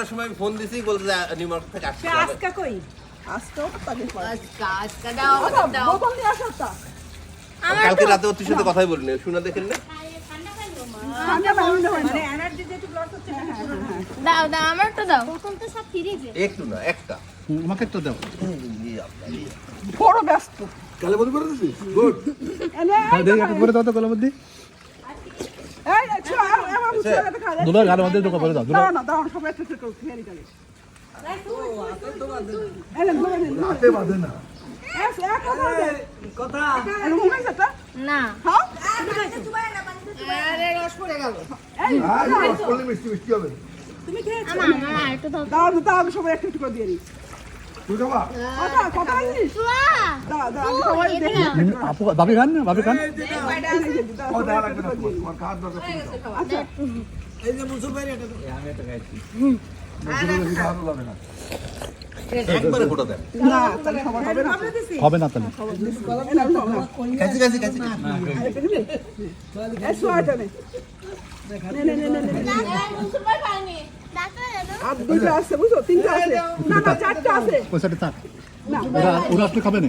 এগারোটার সময় আমি ফোন দিছি বলতে যে নিউ মার্কেট থেকে হবে। আজকা কই? তো কালকে রাতে ওর সাথে কথাই বলিনি শুনে দেখেন না। পূরণ হয়। দাও। দাও আমারটা দাও। একটু না একটা। আমাকে একটা দাও। বড় ব্যস্ত। কালে বন্ধ করে গুড। এনে, দেখি একটা করে দাও তো কলার মধ্যে। দুবার গালের মধ্যে ঢোকা করে দাও দাও না, দাও না, সবাই একটু একটু করে খেয়ে নিতে না। হ্যাঁ? আরে রস পড়ে গেল এই, আর করলে মিষ্টি মিষ্টি হবে। তুমি খেয়েছো? দাও। দাও, সবাই একটু একটু করে দিয়ে দিই। তুই খাবা? কথা, কথা আপু খান না? ভাবি খান? হবে না। তাহলে। কাছে কাছে কাছে। আর দুইটা আছে, বুঝছ? তিনটা আছে। না, না, চারটা আছে। পয়সাটা থাক। ওরা ওরা আসলে খাবে না?